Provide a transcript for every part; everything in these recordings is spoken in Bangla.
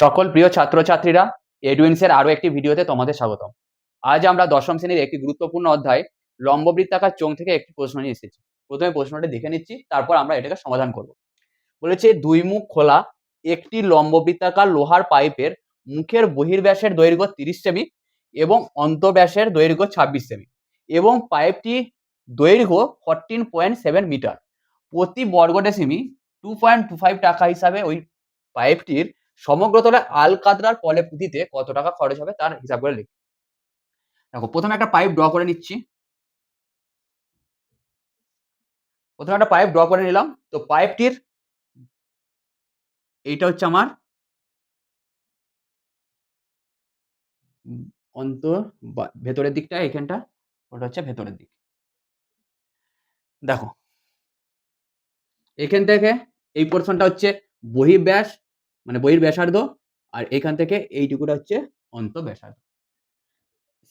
সকল প্রিয় ছাত্রছাত্রীরা এডুইন্সের আরও একটি ভিডিওতে তোমাদের স্বাগতম। আজ আমরা দশম শ্রেণির একটি গুরুত্বপূর্ণ অধ্যায়, লম্ববৃত্তাকার চোঙ থেকে একটি প্রশ্ন নিয়ে এসেছি। প্রথমে প্রশ্নটা দেখে নিচ্ছি, তারপর আমরা এটাকে সমাধান করব। বলেছে, দুই মুখ খোলা, একটি লম্ববৃত্তাকার লোহার পাইপের মুখের বহির্ব্যাসের দৈর্ঘ্য তিরিশ সেমি এবং অন্তব্যাসের দৈর্ঘ্য ছাব্বিশ সেমি এবং পাইপটি দৈর্ঘ্য ফরটিন পয়েন্ট সেভেন মিটার প্রতি বর্গ decimetre two point two five টাকা হিসাবে ওই পাইপটির সমগ্র আল আলকাতরার পলে পুঁতিতে কত টাকা খরচ হবে তার হিসাব করে লিখি। দেখো, প্রথমে একটা পাইপ ড্র করে নিচ্ছি। প্রথমে একটা পাইপ ড্র করে নিলাম। তো পাইপটির এইটা হচ্ছে আমার অন্ত ভেতরের দিকটা এখানটা ওটা হচ্ছে ভেতরের দিক। দেখো এখান থেকে এই পোর্শনটা হচ্ছে বহির্ব্যাস মানে বহির ব্যাসার্ধ আর এখান থেকে এইটুকুটা হচ্ছে অন্ত ব্যাসার্ধ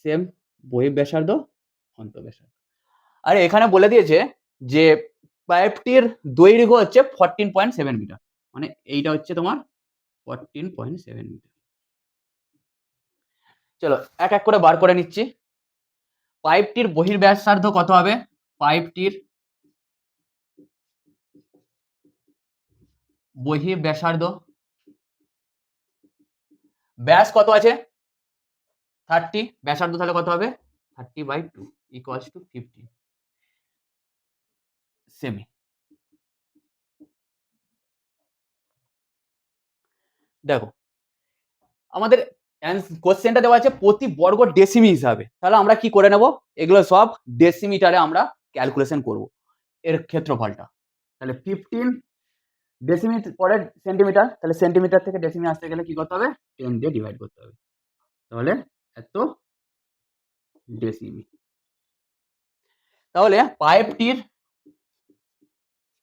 সেম বহির ব্যাসার্ধ অন্ত ব্যাসার্ধ আর এখানে বলে দিয়েছে যে পাইপটির দৈর্ঘ্য হচ্ছে ফরটিন পয়েন্ট সেভেন মিটার মানে এইটা হচ্ছে তোমার ফরটিন পয়েন্ট সেভেন মিটার চলো, এক এক করে বার করে নিচ্ছি। পাইপটির বহির ব্যাসার্ধ কত হবে? পাইপটির বহির ব্যাসার্ধ ব্যাস কত আছে? থার্টি ব্যাসার্ধ তাহলে কত হবে? Thirty by two equals to fifty semi দেখো, আমাদের কোশ্চেনটা দেওয়া আছে প্রতি বর্গ ডেসিমি হিসাবে। তাহলে আমরা কি করে নেব? এগুলো সব ডেসিমিটারে আমরা ক্যালকুলেশন করব। এর ক্ষেত্রফলটা। তাহলে ফিফটিন ডেসিমি পরে সেন্টিমিটার তাহলে সেন্টিমিটার থেকে ডেসিমি আসতে গেলে কি করতে হবে? টেন দিয়ে ডিভাইড করতে হবে। তাহলে এত ডেসিমি তাহলে পাইপটির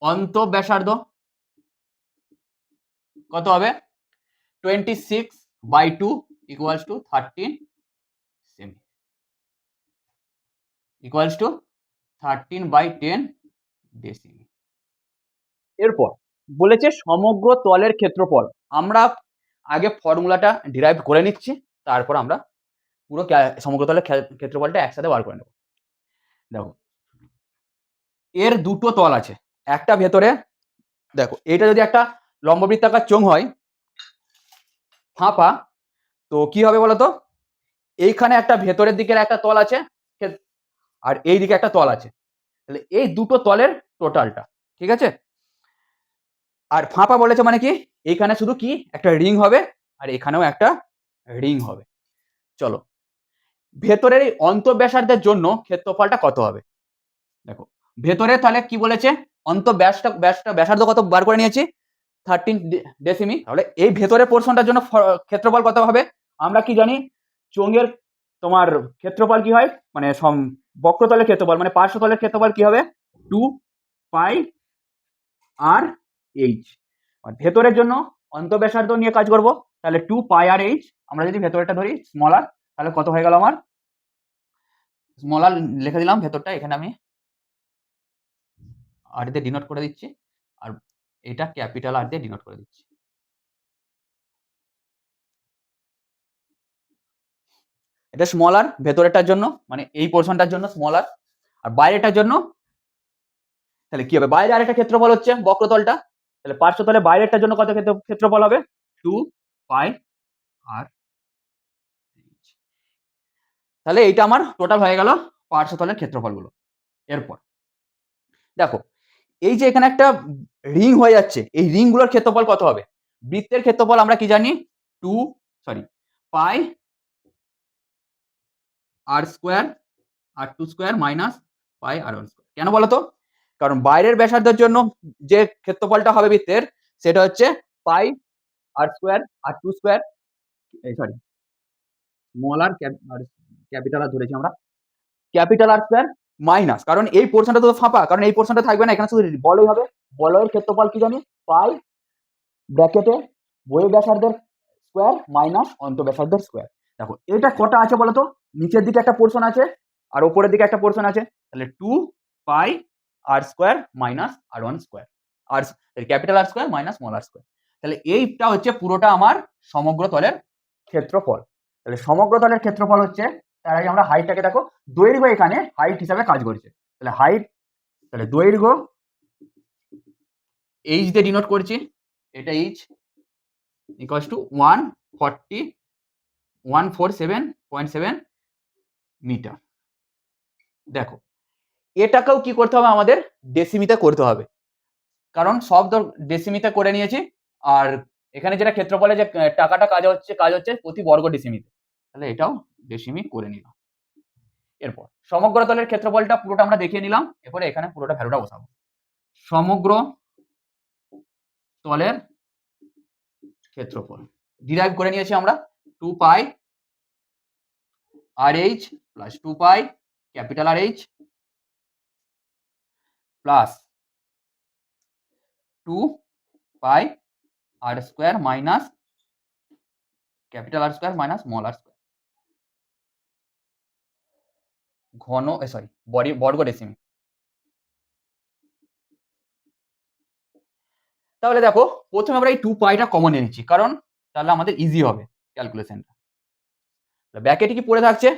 অন্ত ব্যাসার্ধ কত হবে? Twenty six by two equals to thirteen semi equals to thirteen by ten decimetre এরপর বলেছে সমগ্র তলের ক্ষেত্রফল। আমরা আগে ফর্মুলাটা ডিরাইভ করে নিচ্ছি, তারপর আমরা পুরো সমগ্র তলের ক্ষে- ক্ষেত্রফলটা একসাথে বার করে নেব। দেখো, এর দুটো তল আছে, একটা ভেতরে, দেখো, এটা যদি একটা লম্ববৃত্তাকার চোঙ হয়, ফাঁপা, তো কি হবে বলতো? এইখানে একটা ভেতরের দিকের একটা তল আছে আর এই দিকে একটা তল আছে। তাহলে এই দুটো তলের টোটালটা ঠিক আছে? আর ফাঁপা বলেছে মানে কি? এইখানে শুধু কি? একটা রিং হবে আর এখানেও একটা রিং হবে। চলো। ভেতরের এই অন্তঃব্যাসার্ধের জন্য ক্ষেত্রফলটা কত হবে? দেখো, ভেতরে তাহলে কি বলেছে? অন্ত ব্যাসটা, ব্যাসার্ধ কত? বার করে নিয়েছি। থার্টিন ডেসিমি তাহলে এই ভেতরের পোর্শনটার জন্য ক্ষেত্রফল কত হবে? আমরা কি জানি? চোঙের তোমার ক্ষেত্রফল কি হয়? মানে বক্রতলের ক্ষেত্রফল মানে পার্শ্বতলের ক্ষেত্রফল কি হবে? টু পাই আর এইচ ভেতরের জন্য অন্তব্যাসার্ধ নিয়ে কাজ করব। তাহলে টু পাই আর এইচ আমরা যদি ভেতরটা ধরি স্মলার তাহলে কত হয়ে গেল আমার? স্মলার লিখে দিলাম ভেতরটা, এখানে আমি আর দিয়ে ডিনোট করে দিচ্ছি। আর এটা ক্যাপিটাল আর দিয়ে ডিনোট করে দিচ্ছি। এটা স্মল আর ভেতরেরটার জন্য মানে এই পোর্শনটার জন্য স্মল আর আর বাইরেটার জন্য, তাহলে কি হবে? বাইরে আরেকটা ক্ষেত্রফল হচ্ছে বক্রতলটা। তাহলে পার্শ্বতলে বাইরেরটার জন্য কত ক্ষেত্র- ক্ষেত্রফল হবে? টু পাই আর তাহলে এইটা আমার টোটাল হয়ে গেল পার্শ্বতলের ক্ষেত্রফলগুলো। এরপর, দেখো, এই যে এখানে একটা রিং হয়ে যাচ্ছে, এই রিংগুলোর ক্ষেত্রফল কত হবে? বৃত্তের ক্ষেত্রফল আমরা কি জানি? Two sorry pi r square, r two square minus pi r one square. কেন বলো তো? কারণ বাইরের ব্যাসার্ধের জন্য যে ক্ষেত্রফলটা হবে বৃত্তের, সেটা হচ্ছে pi r square, r two square, এই sorry small r capital r ধরেছি আমরা ক্যাপিটাল আর স্কোয়ার মাইনাস কারণ এই পোর্শনটা তো ফাঁপা, কারণ এই পোর্শনটা থাকবে না, এখানে শুধু বলই হবে, বলয়ের ক্ষেত্রফল কি জানি? পাই ব্র্যাকেটে বইয়ের ব্যাসার্ধের স্কোয়ার মাইনাস অন্ত ব্যাসার্ধের স্কোয়ার। দেখো, এটা কটা আছে বলো তো নিচের দিকে একটা পোর্শন আছে, আর ওপরের দিকে একটা পোর্শন আছে, তাহলে two pi r square minus r one square আর capital r square minus small r square তাহলে এইটা হচ্ছে পুরোটা আমার সমগ্র তলের ক্ষেত্রফল। তাহলে সমগ্র তলের ক্ষেত্রফল হচ্ছে, তার আগে আমরা হাইটটাকে দেখো, দৈর্ঘ্য এখানে হাইট হিসাবে কাজ করছে। তাহলে হাইট তাহলে দৈর্ঘ্য এইচ দিয়ে ডিনোট করছি, এটা H equals two one forty one four seven point seven metre দেখো এটাকেও কি করতে হবে? আমাদের ডেসিমিতে করতে হবে। কারণ সব ধর ডেসিমিতে করে নিয়েছি। আর এখানে যেটা ক্ষেত্রফলে যে টাকাটা কাজ হচ্ছে কাজ হচ্ছে প্রতি বর্গ ডেসিমিতে তাহলে এটাও ডেসিমি করে নিলাম। এরপর সমগ্র তলের ক্ষেত্রফলটা পুরোটা আমরা দেখিয়ে নিলাম। এরপরে এখানে পুরোটা ভ্যালুটা বসাবো। সমগ্র তলের ক্ষেত্রফল। ডিরাইভ করে নিয়েছি আমরা। Two pi r H plus two pi capital r H plus two pi r square minus capital r square minus small r square ঘন সরি বডি বর্গ ডেসিমি তাহলে দেখো, প্রথমে আমরা এই টু পাইটা কমন নিচ্ছি, কারণ তাহলে আমাদের ইজি হবে ক্যালকুলেশনটা ব্যাকেটে কি পড়ে থাকছে?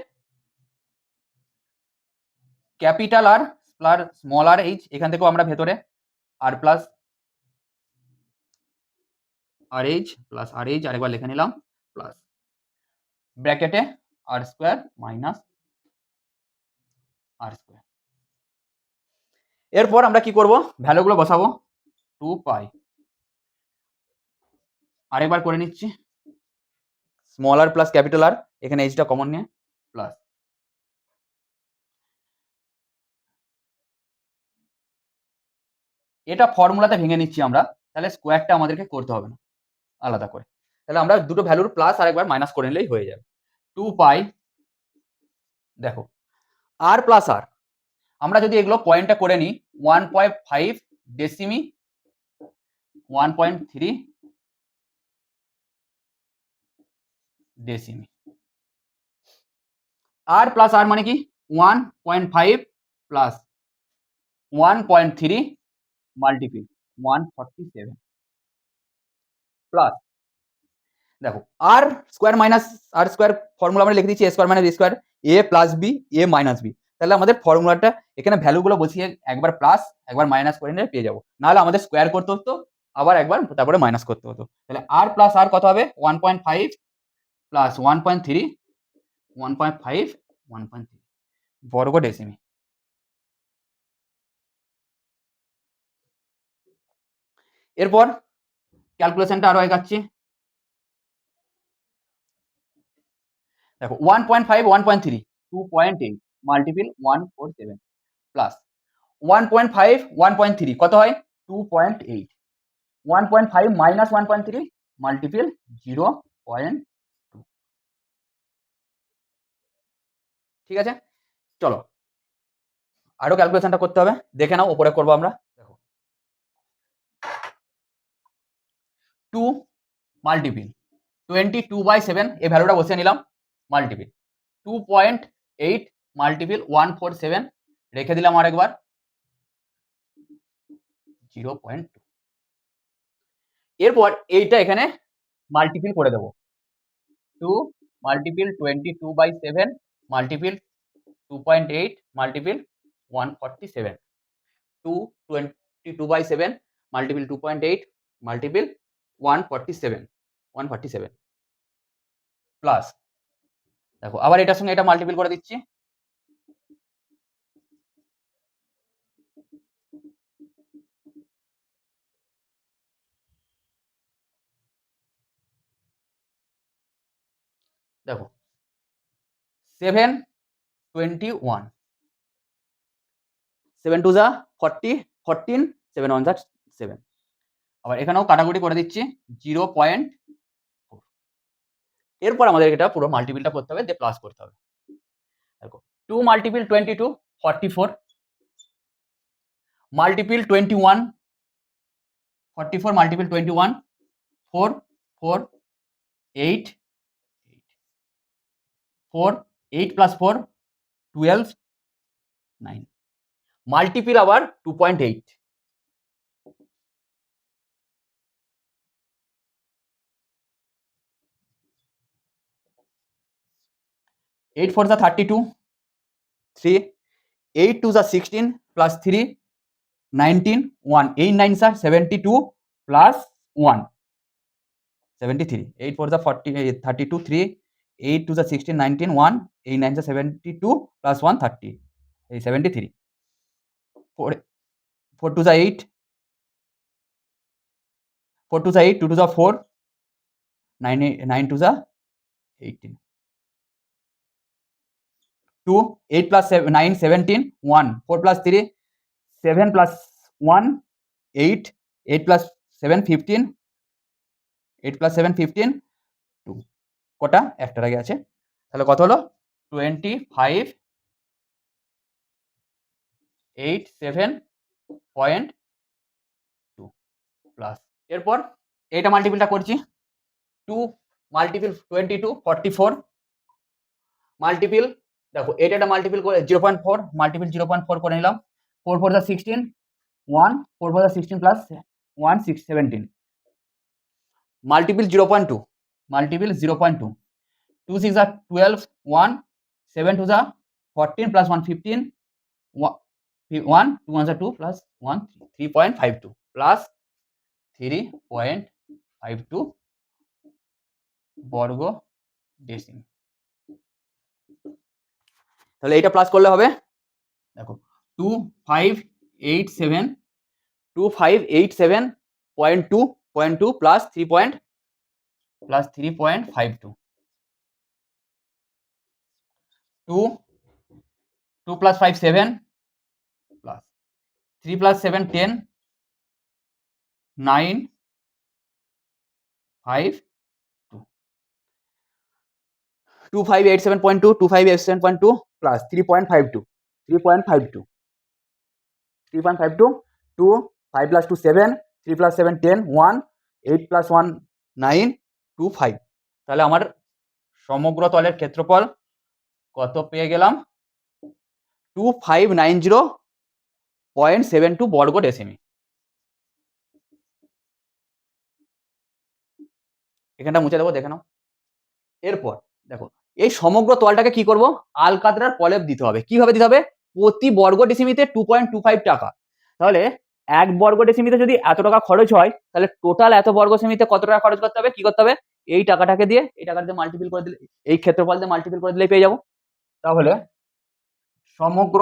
Capital r plus small r H এখান থেকেও আমরা ভেতরে r plus r H plus r H আরেকবার লিখে নিলাম প্লাস ব্র্যাকেটে r square minus r square এরপর আমরা কি করব? ভ্যালুগুলো বসাবো টু পাই আরেকবার করে নিচ্ছি small r plus capital r এখানে এইচটা কমন নিয়ে প্লাস এটা ফর্মুলাতে ভেঙে নিচ্ছি আমরা, তাহলে স্কোয়ারটা আমাদেরকে করতে হবে না, আলাদা করে। তাহলে আমরা দুটো ভ্যালুর প্লাস আর একবার মাইনাস করে নিলেই হয়ে যাবে। টু পাই দেখো আর প্লাস আর আমরা যদি এগুলো পয়েন্টটা করে নিই one point five decimetre one point three decimetre r plus r মানে কি? One point five plus one point three multiple one forty seven plus দেখো r square minus r square formula আমরা লিখে দিচ্ছি A square minus B square A plus B A minus B তাহলে আমাদের ফর্মুলাটা এখানে ভ্যালুগুলো বসিয়ে একবার প্লাস একবার মাইনাস করে নিলে পেয়ে যাব। নাহলে আমাদের স্কোয়ার করতে হতো, আবার একবার তারপরে মাইনাস করতে হতো। তাহলে আর প্লাস আর কত হবে? One point five plus one point three one point five one point three বর্গ ডেসিমি এরপর ক্যালকুলেশনটা আরও এগাচ্ছি। দেখো one point five one point three two point eight multiple one four seven plus one point five one point three কত হয়? Two point eight one point five minus one point three multiple zero point two ঠিক আছে? চলো, আরও ক্যালকুলেশনটা করতে হবে। দেখে নাও, উপরে করব আমরা। Two multiple. Twenty two by seven, এই ভ্যালুটা বসিয়ে নিলাম, multiple. Two point eight multiple, one four seven, রেখে দিলাম আরেকবার। Zero point two. এরপর এইটা এখানে মাল্টিপিল করে দেবো। Two multiple, twenty two by seven, multiple, two point eight, multiple, one forty seven. Two twenty two by seven, multiple, two point eight, multiple one forty seven one forty seven plus দেখো, আবার এটার সঙ্গে এটা মাল্টিপিল করে দিচ্ছি। দেখো seven twenty one seven two যা ফর্টি ফোরটিন সেভেন ওয়ান যা সেভেন আবার এখানেও কাটাকুটি করে দিচ্ছি জিরো পয়েন্ট এরপর আমাদের এটা পুরো মাল্টিপিলটা করতে হবে, দিয়ে প্লাস করতে হবে। দেখো two multiple twenty two forty four multiple twenty one forty four multiple twenty one four four eight four eight plus four twelve nine multiple আবার two point eight 8 for the 32 3 8 to the 16 plus 3 19 1 8 9 are 72 plus 1 73 8 for the 40 eh, 32 3 8 to the 16 19 1 8 9 72 plus 1 73 4, 4 to the 8 4 to the 8 2 to the 4 9, 9 to the 18 two eight plus nine seventeen one four plus three seven plus one eight eight plus seven fifteen eight plus seven fifteen two কটা? একটার আগে আছে। তাহলে কত হলো? Twenty five eight seven point two plus এরপর এইটা মাল্টিপিলটা করছি two multiple twenty two forty four multiple দেখো এটা একটা মাল্টিপিল করে zero point four multiple zero point four করে নিলাম। ফোর ফোর দা সিক্সটিন ওয়ান ফোর ফোর দা sixteen plus one six seventeen multiple zero point two multiple zero point two two six আর টুয়েলভ ওয়ান সেভেন টু যা fourteen plus one fifteen one two one যা two plus one three point five two plus three point five two বর্গ ডেসিম তাহলে এইটা প্লাস করলে হবে? দেখো two five eight seven two five eight seven point two point two plus three point plus three point five two two two plus five seven plus three plus seven ten nine five two two five eight seven point two two five eight seven point two plus three point five two three point five two three point five two two five plus two seven three plus seven ten one eight plus one nine two five তাহলে আমার সমগ্র তলের ক্ষেত্রফল কত পেয়ে গেলাম? Two five nine zero point seven two বর্গ ডেসিমি এখানটা মুছে দেবো, দেখে নাও। এরপর, দেখো এই সমগ্র তলটাকে কি করব? আলকাতরার পলেপ দিতে হবে। কীভাবে দিতে হবে? প্রতি বর্গ ডিসিমিতে টু পয়েন্ট টু ফাইভ টাকা। তাহলে এক বর্গ ডিসিমিতে যদি এত টাকা খরচ হয়, তাহলে টোটাল এত বর্গ সেমিতে কত টাকা খরচ করতে হবে? কি করতে হবে? এই টাকাটাকে দিয়ে, এই টাকাটা দিয়ে মাল্টিপিল করে দিলে, এই ক্ষেত্রফল দিয়ে মাল্টিপিল করে দিলেই পেয়ে যাব। তাহলে সমগ্র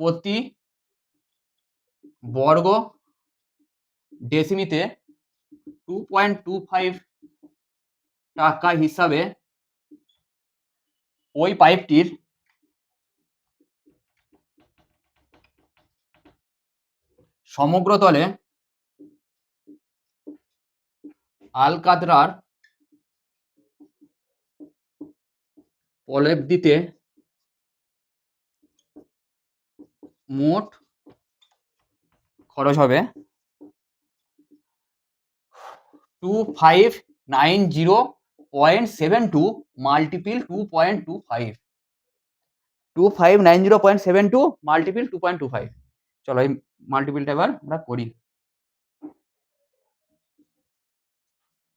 প্রতি বর্গ ডেসিমিতে টু পয়েন্ট টু ফাইভ টাকা হিসাবে ওই পাইপটির সমগ্র তলে আলকাতরার প্রলেপ দিতে মোট খরচ হবে two five nine zero point seven two multiple two point two five two five nine zero point seven two multiple two point two five চলো এই মাল্টিপিলটা এবার আমরা করি।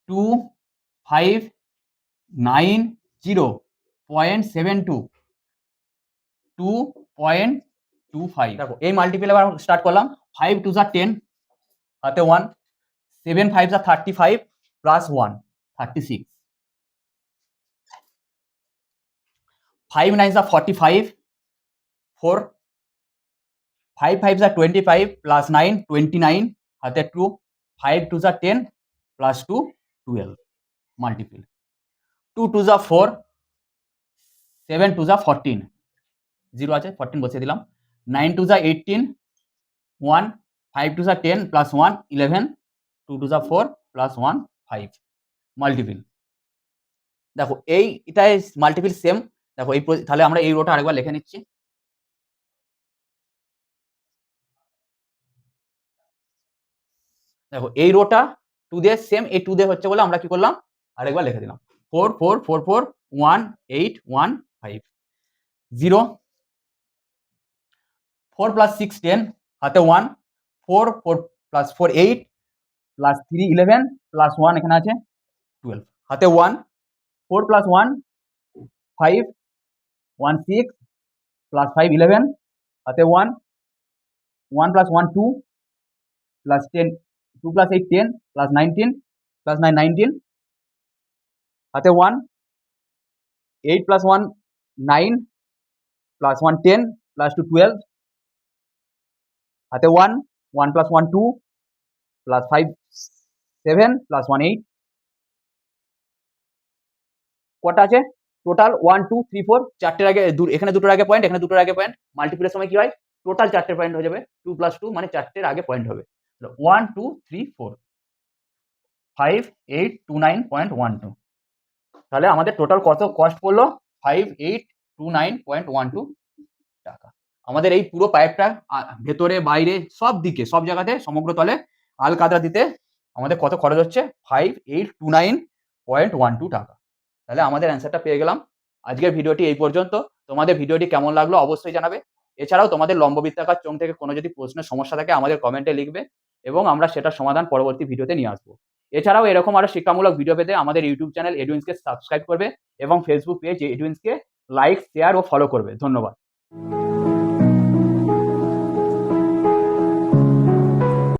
Two five nine zero point seven two two point two five দেখো, এই মাল্টিপিল এবার স্টার্ট করলাম। ফাইভ টু যা টেন হাতে ওয়ান সেভেন ফাইভ যা thirty five plus one thirty six five nine যা forty five four five five যা twenty five plus nine twenty nine হাতে টু ফাইভ টু যা ten plus two twelve multiple two two যা ফোর সেভেন টু যা ফোরটিন জিরো আছে ফোরটিন বসিয়ে দিলাম। নাইন টু যা এইটিন ওয়ান ফাইভ টু যা ten plus one eleven two two যা four plus one five multiple দেখো, এই এটাই মাল্টিপিল সেম দেখো, এই তাহলে আমরা এই রোটা আরেকবার লিখে নিচ্ছি। দেখো, এই রোটা টু দিয়ে সেম এই টু দিয়ে হচ্ছে বলে আমরা কি করলাম? আরেকবার লিখে দিলাম। Four four four four one eight one five zero four plus six ten হাতে one four four plus four eight plus three eleven plus one এখানে আছে টুয়েলভ হাতে one four plus one five one six plus five eleven হাতে one one plus one two plus ten two plus eight ten plus nineteen plus nine nineteen হাতে one eight plus one nine plus one ten plus two twelve হাতে one one plus one two plus five seven plus one eight কটা আছে? Total one two three four চারটের আগে এখানে দুটোর আগে পয়েন্ট এখানে দুটোর আগে পয়েন্ট মাল্টিপ্লের সময় কি হয়? টোটাল চারটে পয়েন্ট হয়ে যাবে। টু প্লাস টু মানে চারটের আগে পয়েন্ট হবে। One two three four five eight two nine point one two তাহলে আমাদের টোটাল কত কস্ট পড়ল? Five eight two nine point one two টাকা। আমাদের এই পুরো পাইপটা ভেতরে, বাইরে, সব দিকে, সব জায়গাতে সমগ্র তলে আল কাদরা দিতে আমাদের কত খরচ হচ্ছে? Five eight two nine point one two টাকা। তাহলে আমাদের অ্যান্সারটা পেয়ে গেলাম। আজকের ভিডিওটি এই পর্যন্ত। তোমাদের ভিডিওটি কেমন লাগল অবশ্যই জানাবে। এছাড়াও তোমাদের লম্ববৃত্তাকার চোখ থেকে কোনো যদি প্রশ্নের সমস্যা থাকে আমাদের কমেন্টে লিখবে এবং আমরা সেটার সমাধান পরবর্তী ভিডিওতে নিয়ে আসব। এছাড়াও এরকম আরও শিক্ষামূলক ভিডিও পেতে আমাদের ইউটিউব চ্যানেল এডুইন্সকে সাবস্ক্রাইব করবে এবং ফেসবুক পেজ এডুইন্সকে লাইক শেয়ার ও ফলো করবে। ধন্যবাদ।